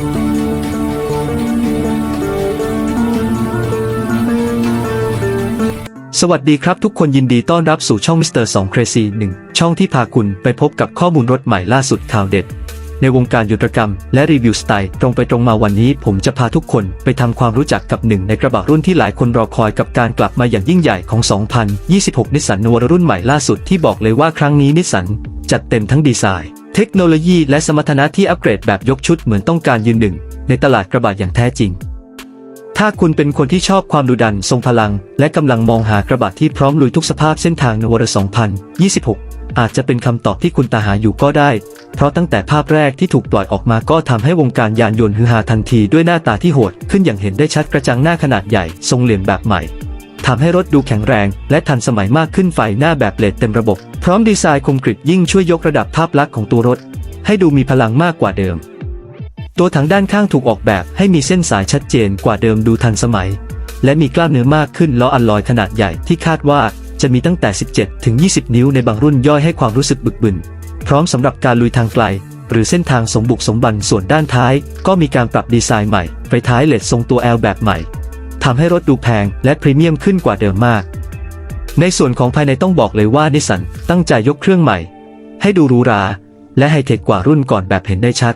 สวัสดีครับทุกคนยินดีต้อนรับสู่ช่อง Mr. 2 Crazy 1 ช่องที่พาคุณไปพบกับข้อมูลรถใหม่ล่าสุดข่าวเด็ด ในวงการยุทธกรรมและรีวิวสไตล์ตรงไปตรงมาวันนี้ ผมจะพาทุกคนไปทำความรู้จักกับหนึ่งในกระบะรุ่นที่หลายคนรอคอยกับการกลับมาอย่างยิ่งใหญ่ของ 2026 นิสสันนวรรุ่นใหม่ล่าสุดที่บอกเลยว่าครั้งนี้นิสสันจัดเต็มทั้งดีไซน์ เทคโนโลยีและสมรรถนะที่อัปเกรดแบบยกชุดเหมือนต้องการยืนหนึ่ง ในตลาดกระบะอย่างแท้จริง ถ้าคุณเป็นคนที่ชอบความดุดันทรงพลัง และกำลังมองหากระบะที่พร้อมลุยทุกสภาพเส้นทางนวร2026 อาจจะเป็นคำตอบที่คุณตาหาอยู่ก็ได้ เพราะตั้งแต่ภาพแรกที่ถูกปล่อยออกมาก็ทำให้วงการยานยนต์ฮือฮาทันทีด้วยหน้าตาที่โหดขึ้นอย่างเห็นได้ชัดกระจังหน้าขนาดใหญ่ทรงเหลี่ยมแบบใหม่ทำให้รถดูแข็งแรง และทันสมัยมากขึ้นไฟหน้าแบบเลดเต็มระบบ พร้อมดีไซน์คมกริบยิ่งช่วยยกระดับภาพลักษณ์ของตัวรถ ให้ดูมีพลังมากกว่าเดิม ตัวถังด้านข้างถูกออกแบบให้มีเส้นสายชัดเจนกว่าเดิมดูทันสมัย และมีกล้ามเนื้อมากขึ้นล้ออัลลอยขนาดใหญ่ที่คาดว่าจะมีตั้งแต่ 17 ถึง 20 นิ้วในบางรุ่นย่อยให้ความรู้สึกบึกบึน พร้อมสำหรับการลุยทางไกล หรือเส้นทางสมบุกสมบันส่วนด้านท้าย ก็มีการปรับดีไซน์ใหม่ไฟท้ายเลดทรงตัว L แบบใหม่ทำให้รถดูแพงและพรีเมียมขึ้นกว่าเดิมมาก ในส่วนของภายในต้องบอกเลยว่านิสันตั้งใจยกเครื่องใหม่ ให้ดูหรูหรา และไฮเทคกว่ารุ่นก่อนแบบเห็นได้ชัด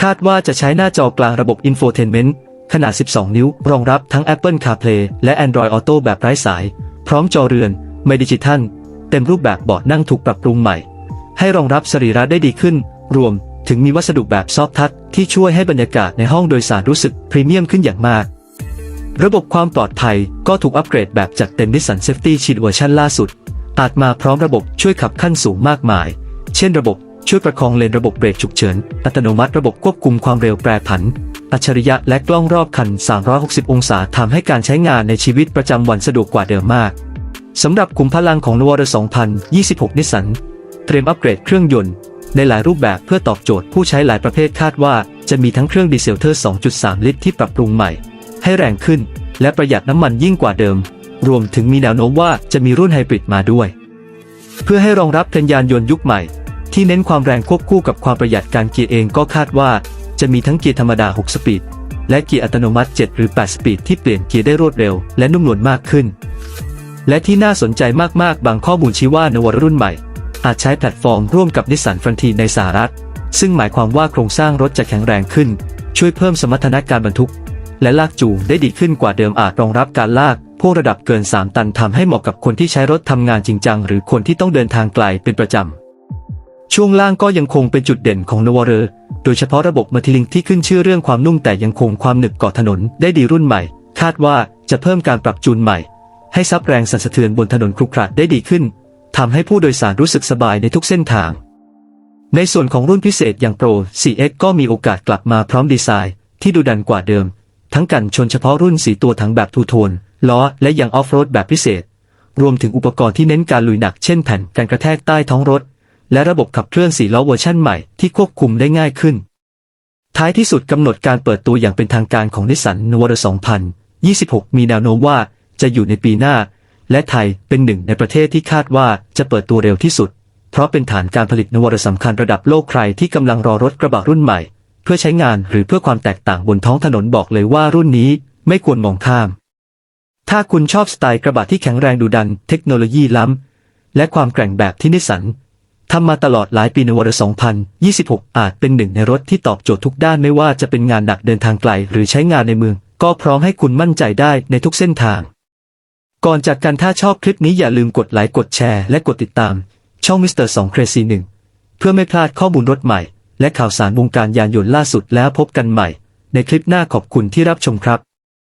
คาดว่าจะใช้หน้าจอกลางระบบ Infotainment ขนาด 12 นิ้ว รองรับทั้ง Apple CarPlay และ Android Auto แบบไร้สาย พร้อมจอเรือนไม่ดิจิทัลเต็มรูปแบบเบาะนั่งถูกปรับปรุงใหม่ ให้รองรับสรีระได้ดีขึ้น รวมถึงมีวัสดุแบบซอฟทัชที่ช่วยให้บรรยากาศในห้องโดยสารรู้สึกพรีเมียมขึ้นอย่างมาก ระบบความปลอดภัยก็ถูกอัปเกรดแบบจัดเต็ม Nissan Safety Shield เวอร์ชันล่าสุดอาจมาพร้อมระบบช่วยขับขั้นสูงมากมาย เช่นระบบช่วยประคองเลนระบบเบรกฉุกเฉิน อัตโนมัติระบบควบคุมความเร็วแปรผัน อัจฉริยะและกล้องรอบคัน 360 องศาทำให้การใช้งานในชีวิตประจำวันสะดวกกว่าเดิมมาก สำหรับขุมพลังของนวร2026 นิสสันเตรียมอัปเกรดเครื่องยนต์ ในหลายรูปแบบเพื่อตอบโจทย์ผู้ใช้หลายประเภทคาดว่า จะมีทั้งเครื่องดีเซลเทอร์ 2.3 ลิตรที่ปรับปรุงใหม่ ให้แรงขึ้น และประหยัดน้ำมันยิ่งกว่าเดิม รวมถึงมีแนวโน้มว่าจะมีรุ่นไฮบริดมาด้วย เพื่อให้รองรับเทรนยานยนต์ยุคใหม่ ที่เน้นความแรงควบคู่กับความประหยัดการเกียร์เองก็คาดว่า จะมีทั้งเกียร์ธรรมดา 6 สปีด และเกียร์อัตโนมัติ 7 หรือ 8 สปีดที่เปลี่ยนเกียร์ได้รวดเร็ว และนุ่มนวลมากขึ้น และที่น่าสนใจมากๆ บางข้อมูลชี้ว่านวรรุ่นใหม่ อาจใช้แพลตฟอร์มร่วมกับนิสสันฟรันทีในสหรัฐซึ่งหมายความว่าโครงสร้างรถจะแข็งแรงขึ้น ช่วยเพิ่มสมรรถนะการบรรทุก และลากจูงได้ดีขึ้นกว่าเดิมอาจรองรับการลากพวกระดับเกิน 3 ตันทำให้เหมาะกับคนที่ใช้รถทำงานจริงจังหรือคนที่ต้องเดินทางไกลเป็นประจำช่วงล่างก็ยังคงเป็นจุดเด่นของนวเรอร์โดยเฉพาะระบบมัลติลิงที่ขึ้นชื่อเรื่องความนุ่มแต่ยังคงความหนึบเกาะถนนได้ดีรุ่นใหม่ คาดว่าจะเพิ่มการปรับจูนใหม่ ให้ซับแรงสั่นสะเทือนบนถนนครุขระได้ดีขึ้นทำให้ผู้โดยสารรู้สึกสบายในทุกเส้นทาง ในส่วนของรุ่นพิเศษอย่าง Pro 4X ก็มีโอกาสกลับมาพร้อมดีไซน์ ที่ดูดันกว่าเดิม ทั้งกันชนเฉพาะรุ่นสีตัวถังแบบทูโทน ล้อ และยังออฟโรดแบบพิเศษ รวมถึงอุปกรณ์ที่เน้นการลุยหนักเช่นแผ่นกันกระแทกใต้ท้องรถ และระบบขับเคลื่อนสีล้อเวอร์ชั่นใหม่ที่ควบคุมได้ง่ายขึ้น ท้ายที่สุดกำหนดการเปิดตัวอย่างเป็นทางการของนิสสันนวร2026 มีแนวโน้มว่าจะอยู่ในปีหน้า และไทยเป็นหนึ่งในประเทศที่คาดว่าจะเปิดตัวเร็วที่สุด เพราะเป็นฐานการผลิตนวรสำคัญระดับโลกใครที่กำลังรอรถกระบะรุ่นใหม่ เพื่อใช้งานหรือเพื่อความแตกต่างบนท้องถนนบอกเลยว่ารุ่นนี้ไม่ควรมองข้าม ถ้าคุณชอบสไตล์กระบะที่แข็งแรงดุดัน เทคโนโลยีล้ำ และความแกร่งแบบที่นิสสันทำมาตลอดหลายปีในวร2026 อาจเป็นหนึ่งในรถที่ตอบโจทย์ทุกด้านไม่ว่าจะเป็นงานหนักเดินทางไกล หรือใช้งานในเมือง ก็พร้อมให้คุณมั่นใจได้ในทุกเส้นทาง ก่อนจากกันถ้าชอบคลิปนี้อย่าลืมกดไลค์กดแชร์และกดติดตาม ช่อง Mr. 2 Crazy 1เพื่อไม่พลาดข้อมูลรถใหม่ และข่าวสารวงการยานยนต์ล่าสุดแล้วพบกันใหม่ ในคลิปหน้าขอบคุณที่รับชมครับ